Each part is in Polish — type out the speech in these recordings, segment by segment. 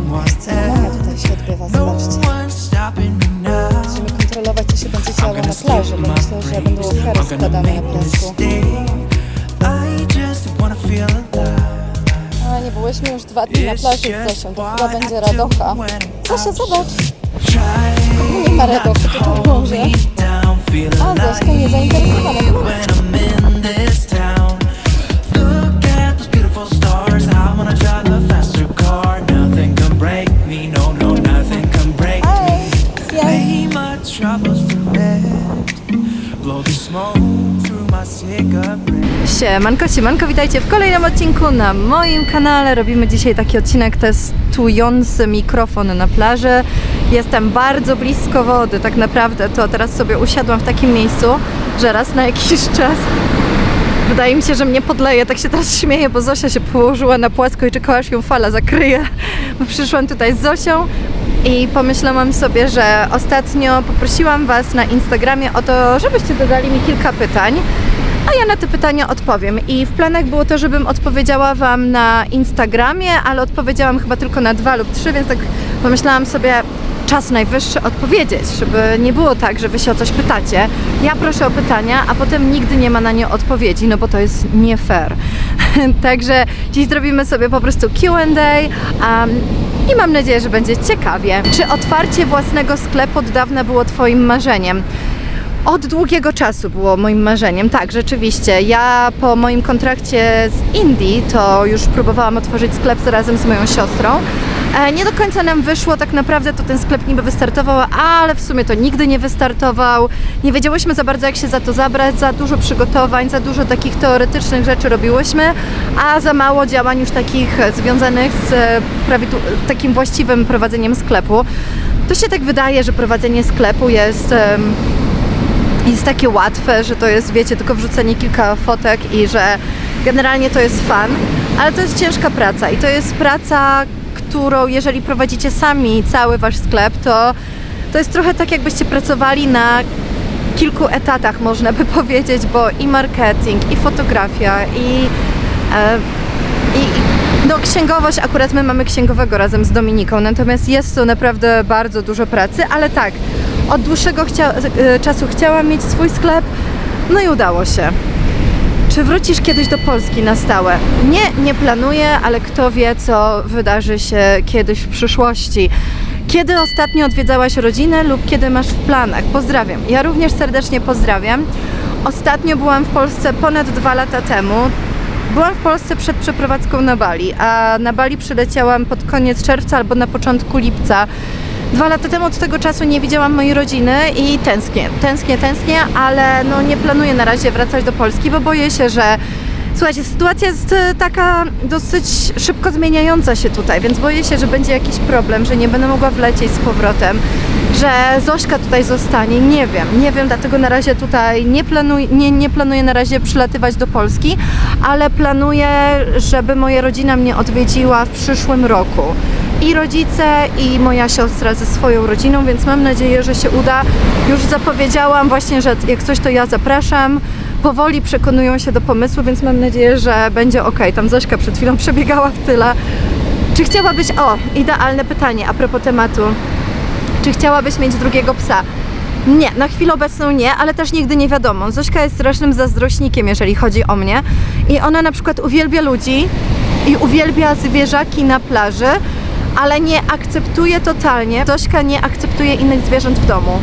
else. się odbywa, No zobaczcie. Musimy kontrolować, co się będzie działo na plaży, bo myślę, że będą ofiary składane na a piasku. mistake. I just wanna feel alive. Ale nie byłyśmy już dwa dni na plaży z Zosią, to chyba będzie do radocha. Zosia, zobacz! Nie ma radochy, to to może. A, Zośka nie zainteresowana. Siemanko, siemanko, witajcie w kolejnym odcinku na moim kanale. Robimy dzisiaj taki odcinek testujący mikrofon na plaży. Jestem bardzo blisko wody, tak naprawdę to teraz sobie usiadłam w takim miejscu, że raz na jakiś czas Wydaje mi się, że mnie podleje, tak się teraz śmieję, bo Zosia się położyła na płasko i czekała, aż ją fala zakryje. Przyszłam tutaj z Zosią i pomyślałam sobie, że ostatnio poprosiłam Was na Instagramie o to, żebyście dodali mi kilka pytań, a ja na te pytania odpowiem. I w planach było to, żebym odpowiedziała Wam na Instagramie, ale odpowiedziałam chyba tylko na dwa lub trzy, więc tak pomyślałam sobie, czas najwyższy odpowiedzieć, żeby nie było tak, że wy się o coś pytacie. Ja proszę o pytania, a potem nigdy nie ma na nie odpowiedzi, no bo to jest nie fair. Także dziś zrobimy sobie po prostu Q&A um, i mam nadzieję, że będzie ciekawie. Czy otwarcie własnego sklepu od dawna było Twoim marzeniem? Od długiego czasu było moim marzeniem, tak, rzeczywiście. Ja po moim kontrakcie z Indii to już próbowałam otworzyć sklep razem z moją siostrą. E, Nie do końca nam wyszło, tak naprawdę to ten sklep niby wystartował, ale w sumie to nigdy nie wystartował. Nie wiedziałyśmy za bardzo jak się za to zabrać, za dużo przygotowań, za dużo takich teoretycznych rzeczy robiłyśmy, a za mało działań już takich związanych z e, takim właściwym prowadzeniem sklepu. To się tak wydaje, że prowadzenie sklepu jest... jest takie łatwe, że to jest, wiecie, tylko wrzucenie kilka fotek i że generalnie to jest fan, ale to jest ciężka praca. I to jest praca, którą jeżeli prowadzicie sami cały wasz sklep, to to jest trochę tak, jakbyście pracowali na kilku etatach, można by powiedzieć, bo i marketing, i fotografia, i, e, i- no, księgowość, akurat my mamy księgowego razem z Dominiką, natomiast jest to naprawdę bardzo dużo pracy, ale tak, od dłuższego chcia- e, czasu chciałam mieć swój sklep, no i udało się. Czy wrócisz kiedyś do Polski na stałe? Nie, nie planuję, ale kto wie, co wydarzy się kiedyś w przyszłości. Kiedy ostatnio odwiedzałaś rodzinę lub kiedy masz w planach? Pozdrawiam. Ja również serdecznie pozdrawiam. Ostatnio byłam w Polsce ponad dwa lata temu. Byłam w Polsce przed przeprowadzką na Bali, a na Bali przyleciałam pod koniec czerwca albo na początku lipca. Dwa lata temu od tego czasu nie widziałam mojej rodziny i tęsknię, tęsknię, tęsknię, ale no nie planuję na razie wracać do Polski, bo boję się, że słuchajcie, sytuacja jest e, taka dosyć szybko zmieniająca się tutaj, więc boję się, że będzie jakiś problem, że nie będę mogła wlecieć z powrotem, że Zośka tutaj zostanie, nie wiem, nie wiem, dlatego na razie tutaj nie planuję, nie, nie planuję na razie przylatywać do Polski, ale planuję, żeby moja rodzina mnie odwiedziła w przyszłym roku i rodzice, i moja siostra ze swoją rodziną, więc mam nadzieję, że się uda. Już zapowiedziałam właśnie, że jak coś to ja zapraszam. Powoli przekonują się do pomysłu, więc mam nadzieję, że będzie ok. Tam Zośka przed chwilą przebiegała w tyle. Czy chciałabyś, o, idealne pytanie a propos tematu. Czy chciałabyś mieć drugiego psa? Nie, na chwilę obecną nie, ale też nigdy nie wiadomo. Zośka jest strasznym zazdrośnikiem, jeżeli chodzi o mnie. I ona na przykład uwielbia ludzi i uwielbia zwierzaki na plaży, ale nie akceptuje totalnie. Zośka nie akceptuje innych zwierząt w domu.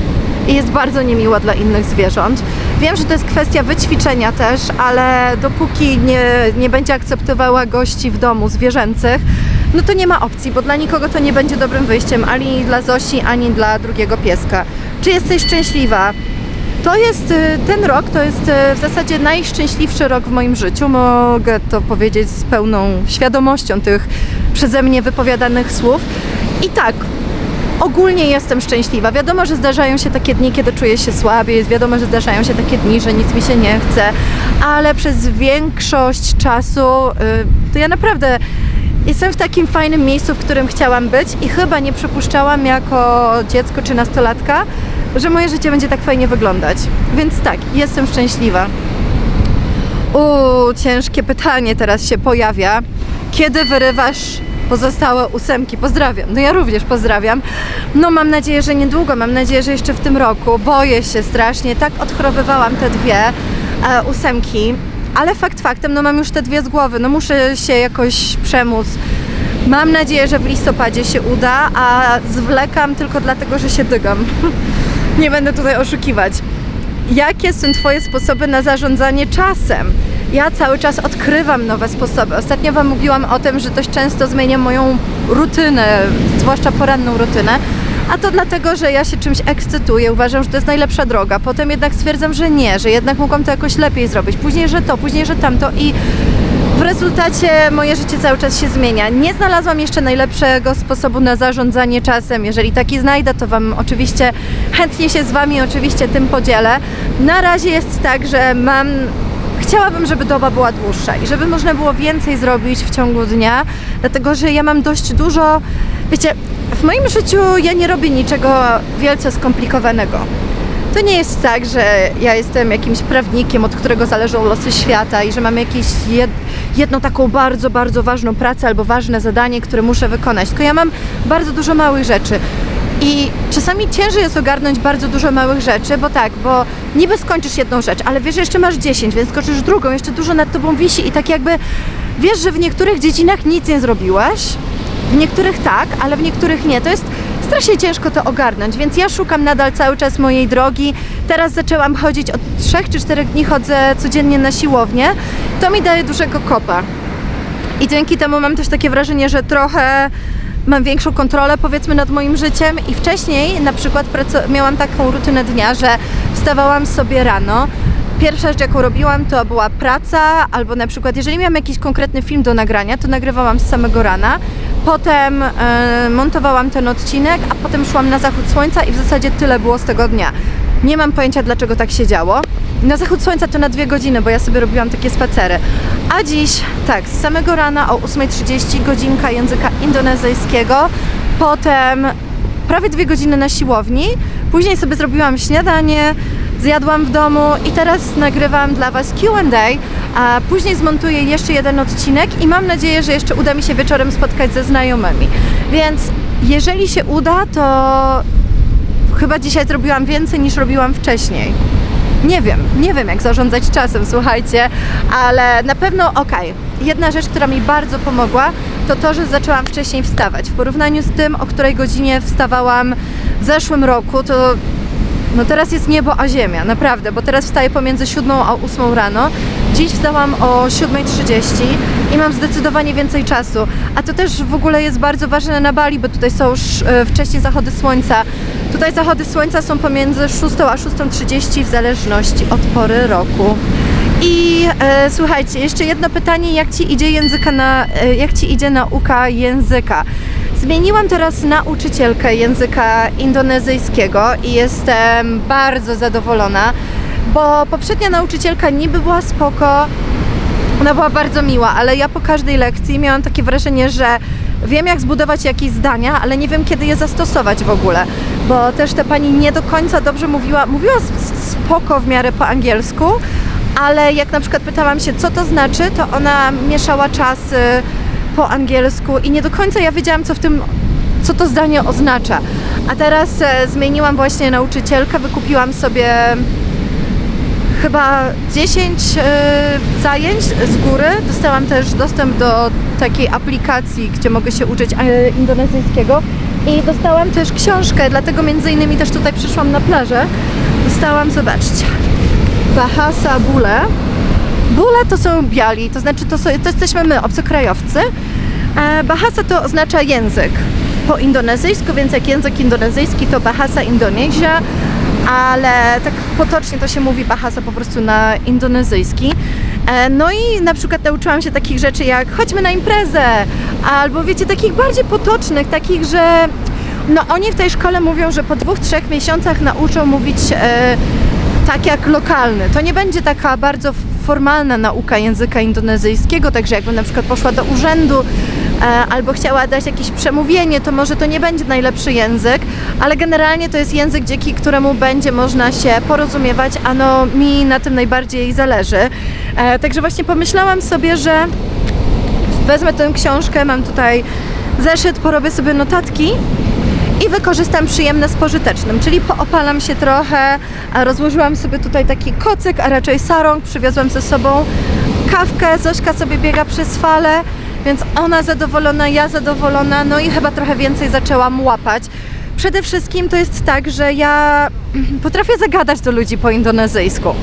I jest bardzo niemiła dla innych zwierząt. Wiem, że to jest kwestia wyćwiczenia też, ale dopóki nie, nie będzie akceptowała gości w domu zwierzęcych, no to nie ma opcji, bo dla nikogo to nie będzie dobrym wyjściem, ani dla Zosi, ani dla drugiego pieska. Czy jesteś szczęśliwa? To jest y, ten rok, to jest y, w zasadzie najszczęśliwszy rok w moim życiu. Mogę to powiedzieć z pełną świadomością tych przeze mnie wypowiadanych słów. I tak, ogólnie jestem szczęśliwa. Wiadomo, że zdarzają się takie dni, kiedy czuję się słabiej, wiadomo, że zdarzają się takie dni, że nic mi się nie chce, ale przez większość czasu y, to ja naprawdę jestem w takim fajnym miejscu, w którym chciałam być i chyba nie przypuszczałam jako dziecko czy nastolatka, że moje życie będzie tak fajnie wyglądać. Więc tak, jestem szczęśliwa. Uuu, ciężkie pytanie teraz się pojawia. Kiedy wyrywasz pozostałe ósemki. Pozdrawiam. No ja również pozdrawiam. No mam nadzieję, że niedługo, mam nadzieję, że jeszcze w tym roku. Boję się strasznie. Tak odchorowywałam te dwie e, ósemki. Ale fakt faktem, no mam już te dwie z głowy, no muszę się jakoś przemóc. Mam nadzieję, że w listopadzie się uda, a zwlekam tylko dlatego, że się dygam. Nie będę tutaj oszukiwać. Jakie są Twoje sposoby na zarządzanie czasem? Ja cały czas odkrywam nowe sposoby. Ostatnio Wam mówiłam o tym, że dość często zmieniam moją rutynę, zwłaszcza poranną rutynę. A to dlatego, że ja się czymś ekscytuję, uważam, że to jest najlepsza droga. Potem jednak stwierdzam, że nie, że jednak mogłam to jakoś lepiej zrobić. Później, że to, później, że tamto i rezultacie moje życie cały czas się zmienia. Nie znalazłam jeszcze najlepszego sposobu na zarządzanie czasem. Jeżeli taki znajdę, to Wam oczywiście chętnie się z Wami oczywiście tym podzielę. Na razie jest tak, że mam. Chciałabym, żeby doba była dłuższa i żeby można było więcej zrobić w ciągu dnia, dlatego że ja mam dość dużo. Wiecie, w moim życiu ja nie robię niczego wielce skomplikowanego. To nie jest tak, że ja jestem jakimś prawnikiem, od którego zależą losy świata i że mam jakieś jed, jedną taką bardzo, bardzo ważną pracę albo ważne zadanie, które muszę wykonać. Tylko ja mam bardzo dużo małych rzeczy. I czasami ciężej jest ogarnąć bardzo dużo małych rzeczy, bo tak, bo niby skończysz jedną rzecz, ale wiesz, że jeszcze masz 10, więc skończysz drugą, jeszcze dużo nad tobą wisi i tak jakby wiesz, że w niektórych dziedzinach nic nie zrobiłaś, w niektórych tak, ale w niektórych nie. To jest strasznie ciężko to ogarnąć, więc ja szukam nadal cały czas mojej drogi. Teraz zaczęłam chodzić od 3 czy 4 dni chodzę codziennie na siłownię. To mi daje dużego kopa. I dzięki temu mam też takie wrażenie, że trochę mam większą kontrolę powiedzmy nad moim życiem i wcześniej na przykład miałam taką rutynę dnia, że wstawałam sobie rano, Pierwsza rzecz, jaką robiłam, to była praca, albo na przykład, jeżeli miałam jakiś konkretny film do nagrania, to nagrywałam z samego rana. Potem e, montowałam ten odcinek, a potem szłam na zachód słońca i w zasadzie tyle było z tego dnia. Nie mam pojęcia, dlaczego tak się działo. Na zachód słońca to na dwie godziny, bo ja sobie robiłam takie spacery. A dziś, tak, z samego rana o 8.30 godzinka języka indonezyjskiego, potem prawie dwie godziny na siłowni, później sobie zrobiłam śniadanie, zjadłam w domu i teraz nagrywam dla Was Q&A, a później zmontuję jeszcze jeden odcinek i mam nadzieję, że jeszcze uda mi się wieczorem spotkać ze znajomymi. Więc jeżeli się uda, to chyba dzisiaj zrobiłam więcej niż robiłam wcześniej. Nie wiem, nie wiem jak zarządzać czasem, słuchajcie, ale na pewno okej. Jedna rzecz, która mi bardzo pomogła, to to, że zaczęłam wcześniej wstawać. W porównaniu z tym, o której godzinie wstawałam w zeszłym roku, to no teraz jest niebo a ziemia, naprawdę, bo teraz wstaję pomiędzy 7 a 8 rano. Dziś wstałam o 7.30 i mam zdecydowanie więcej czasu. A to też w ogóle jest bardzo ważne na Bali, bo tutaj są już e, wcześniej zachody słońca. Tutaj zachody słońca są pomiędzy 6 a 6.30 w zależności od pory roku. I e, słuchajcie, jeszcze jedno pytanie, jak Ci idzie języka na, e, jak Ci idzie nauka języka? Zmieniłam teraz nauczycielkę języka indonezyjskiego i jestem bardzo zadowolona, bo poprzednia nauczycielka niby była spoko, ona była bardzo miła, ale ja po każdej lekcji miałam takie wrażenie, że wiem jak zbudować jakieś zdania, ale nie wiem kiedy je zastosować w ogóle, bo też ta pani nie do końca dobrze mówiła, mówiła spoko w miarę po angielsku, ale jak na przykład pytałam się co to znaczy, to ona mieszała czasy po angielsku i nie do końca ja wiedziałam co w tym co to zdanie oznacza. A teraz e, zmieniłam właśnie nauczycielkę, wykupiłam sobie chyba 10 e, zajęć z góry. Dostałam też dostęp do takiej aplikacji, gdzie mogę się uczyć e, indonezyjskiego. I dostałam też książkę, dlatego między innymi też tutaj przyszłam na plażę. Dostałam, zobaczcie, Bahasa Bule. Bule to są biali, to znaczy to, są, to jesteśmy my, obcokrajowcy. E, Bahasa to oznacza język po indonezyjsku, więc jak język indonezyjski to Bahasa Indonesia, ale tak potocznie to się mówi Bahasa po prostu na indonezyjski. E, No i na przykład nauczyłam się takich rzeczy jak chodźmy na imprezę, albo wiecie, takich bardziej potocznych, takich, że no oni w tej szkole mówią, że po dwóch, trzech miesiącach nauczą mówić e, tak jak lokalny. To nie będzie taka bardzo formalna nauka języka indonezyjskiego, także jakbym na przykład poszła do urzędu e, albo chciała dać jakieś przemówienie, to może to nie będzie najlepszy język, ale generalnie to jest język, dzięki któremu będzie można się porozumiewać, a no mi na tym najbardziej zależy. E, także właśnie pomyślałam sobie, że wezmę tę książkę, mam tutaj zeszyt, porobię sobie notatki i wykorzystam przyjemne z pożytecznym, czyli poopalam się trochę, rozłożyłam sobie tutaj taki kocyk, a raczej sarąg, przywiozłam ze sobą kawkę, Zośka sobie biega przez falę, więc ona zadowolona, ja zadowolona, no i chyba trochę więcej zaczęłam łapać. Przede wszystkim to jest tak, że ja potrafię zagadać do ludzi po indonezyjsku.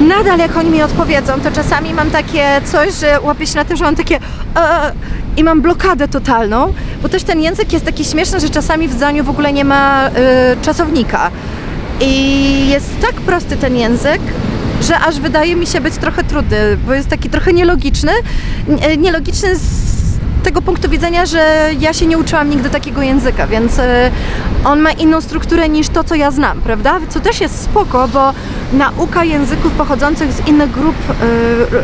Nadal jak oni mi odpowiedzą, to czasami mam takie coś, że łapię się na tym, że mam takie e, i mam blokadę totalną, bo też ten język jest taki śmieszny, że czasami w zdaniu w ogóle nie ma e, czasownika. I jest tak prosty ten język, że aż wydaje mi się być trochę trudny, bo jest taki trochę nielogiczny. Nie- Nielogiczny z tego punktu widzenia, że ja się nie uczyłam nigdy takiego języka, więc e, on ma inną strukturę niż to, co ja znam, prawda? Co też jest spoko, bo nauka języków pochodzących z innych grup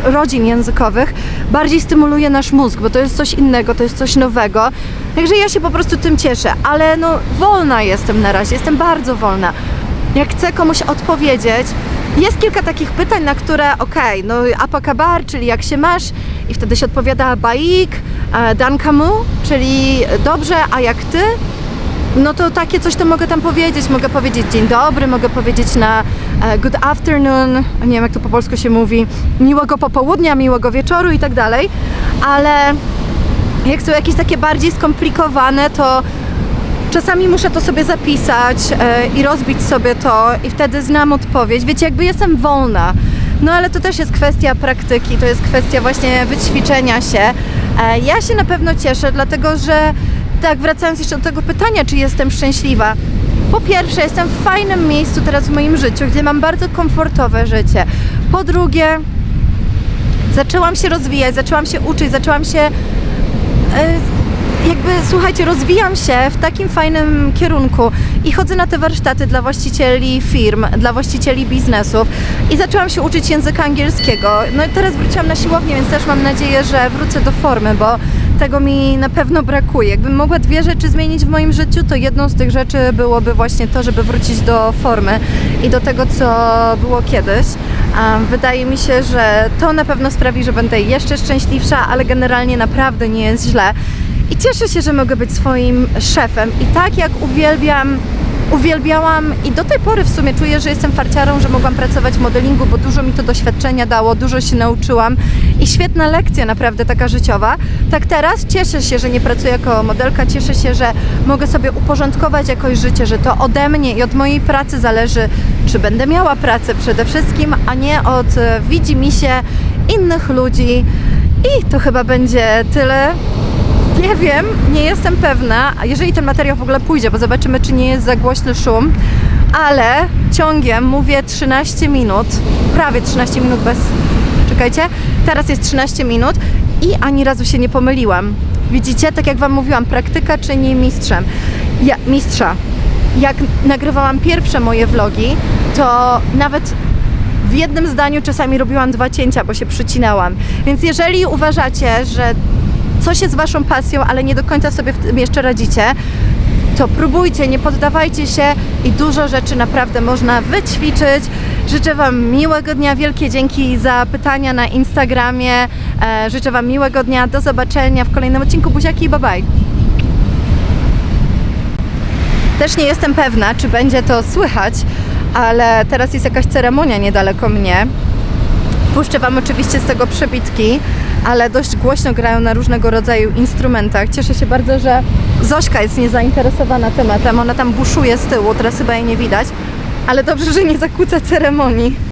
e, rodzin językowych bardziej stymuluje nasz mózg, bo to jest coś innego, to jest coś nowego. Także ja się po prostu tym cieszę, ale no wolna jestem na razie, jestem bardzo wolna. Jak chcę komuś odpowiedzieć, jest kilka takich pytań, na które okej, no apakabar, czyli jak się masz i wtedy się odpowiada baik, e, dan kamu, czyli dobrze, a jak ty? No to takie coś to mogę tam powiedzieć. Mogę powiedzieć dzień dobry, mogę powiedzieć na e, good afternoon, nie wiem jak to po polsku się mówi, miłego popołudnia, miłego wieczoru i tak dalej, ale jak są jakieś takie bardziej skomplikowane, to czasami muszę to sobie zapisać e, i rozbić sobie to i wtedy znam odpowiedź. Wiecie, jakby jestem wolna. No ale to też jest kwestia praktyki, to jest kwestia właśnie wyćwiczenia się. E, ja się na pewno cieszę, dlatego że tak wracając jeszcze do tego pytania, czy jestem szczęśliwa. Po pierwsze, jestem w fajnym miejscu teraz w moim życiu, gdzie mam bardzo komfortowe życie. Po drugie, zaczęłam się rozwijać, zaczęłam się uczyć, zaczęłam się e, jakby, słuchajcie, rozwijam się w takim fajnym kierunku i chodzę na te warsztaty dla właścicieli firm, dla właścicieli biznesów i zaczęłam się uczyć języka angielskiego. No i teraz wróciłam na siłownię, więc też mam nadzieję, że wrócę do formy, bo tego mi na pewno brakuje. Jakbym mogła dwie rzeczy zmienić w moim życiu, to jedną z tych rzeczy byłoby właśnie to, żeby wrócić do formy i do tego, co było kiedyś. Wydaje mi się, że to na pewno sprawi, że będę jeszcze szczęśliwsza, ale generalnie naprawdę nie jest źle. I cieszę się, że mogę być swoim szefem. I tak jak uwielbiam, uwielbiałam i do tej pory w sumie czuję, że jestem farciarą, że mogłam pracować w modelingu, bo dużo mi to doświadczenia dało, dużo się nauczyłam i świetna lekcja naprawdę taka życiowa. Tak teraz cieszę się, że nie pracuję jako modelka, cieszę się, że mogę sobie uporządkować jakoś życie, że to ode mnie i od mojej pracy zależy, czy będę miała pracę przede wszystkim, a nie od e, widzi mi się innych ludzi. I to chyba będzie tyle. Nie wiem, nie jestem pewna, jeżeli ten materiał w ogóle pójdzie, bo zobaczymy, czy nie jest za głośny szum, ale ciągiem mówię 13 minut, prawie 13 minut bez. Czekajcie, teraz jest 13 minut i ani razu się nie pomyliłam. Widzicie, tak jak Wam mówiłam, praktyka czyni mistrzem. Ja, mistrza. Jak nagrywałam pierwsze moje vlogi, to nawet w jednym zdaniu czasami robiłam dwa cięcia, bo się przycinałam. Więc jeżeli uważacie, że coś jest waszą pasją, ale nie do końca sobie w tym jeszcze radzicie, to próbujcie, nie poddawajcie się i dużo rzeczy naprawdę można wyćwiczyć. Życzę Wam miłego dnia, wielkie dzięki za pytania na Instagramie. E, życzę Wam miłego dnia, do zobaczenia w kolejnym odcinku. Buziaki i bye bye. Też nie jestem pewna, czy będzie to słychać, ale teraz jest jakaś ceremonia niedaleko mnie. Puszczę Wam oczywiście z tego przebitki, ale dość głośno grają na różnego rodzaju instrumentach. Cieszę się bardzo, że Zośka jest niezainteresowana tematem. Ona tam buszuje z tyłu, teraz chyba jej nie widać. Ale dobrze, że nie zakłóca ceremonii.